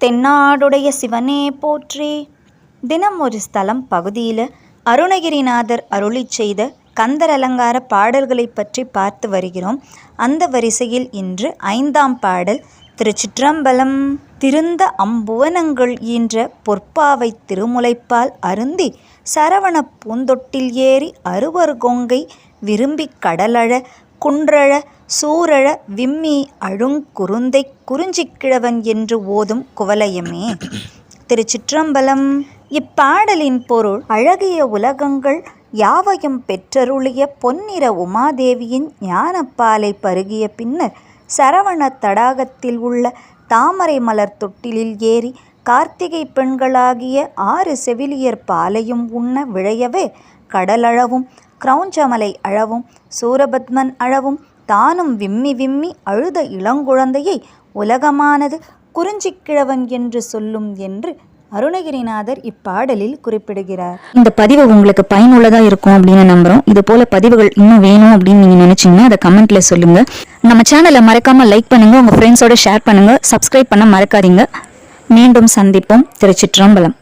தென்னாடுடைய சிவனே போற்றி. தினம் ஒரு ஸ்தலம் பகுதியில் அருணகிரிநாதர் அருளி செய்த கந்தர் அலங்கார பாடல்களை பற்றி பார்த்து வருகிறோம். அந்த வரிசையில் இன்று ஐந்தாம் பாடல் திருச்சிற்றம்பலம் திருந்த அம்புவனங்கள் ஈன்ற பொற்பாவை திருமுலைப்பால் அருந்தி சரவண பூந்தொட்டில் ஏறி அறுவர் கொங்கை விரும்பிக் கடலழ குன்றழ சூரழ விம்மி அழுங்குருந்தை குறிஞ்சிக்கிழவன் என்று ஓதும் குவலயமே. திருச்சிற்றம்பலம். இப்பாடலின் பொருள் அழகிய உலகங்கள் யாவையும் பெற்றருளிய பொன்னிற உமாதேவியின் ஞானப்பாலை பருகிய பின்னர் சரவண தடாகத்தில் உள்ள தாமரை மலர் தொட்டிலில் ஏறி கார்த்திகை பெண்களாகிய ஆறு செவிலியர் பாலையும் உண்ண விழையவே கடலழவும் கிரௌஞ்சமலை அழவும் சூரபத்மன் அழவும் தானும் விம்மி விம்மி அழுத இளங்குழந்தையை உலகமானது குறிஞ்சிக்கிழவன் என்று சொல்லும் என்று அருணகிரிநாதர் இப்பாடலில் குறிப்பிடுகிறார். இந்த பதிவு உங்களுக்கு பயனுள்ளதாக இருக்கும் அப்படின்னு நம்புகிறோம் இது போல பதிவுகள் இன்னும் வேணும் அப்படின்னு நீங்கள் நினைச்சீங்கன்னா அதை கமெண்ட்ல சொல்லுங்க. நம்ம சேனலை மறக்காம லைக் பண்ணுங்க உங்க ஃப்ரெண்ட்ஸோட ஷேர் பண்ணுங்க சப்ஸ்கிரைப் பண்ண மறக்காதீங்க. மீண்டும் சந்திப்போம். திருச்சிற்றம்பலம்.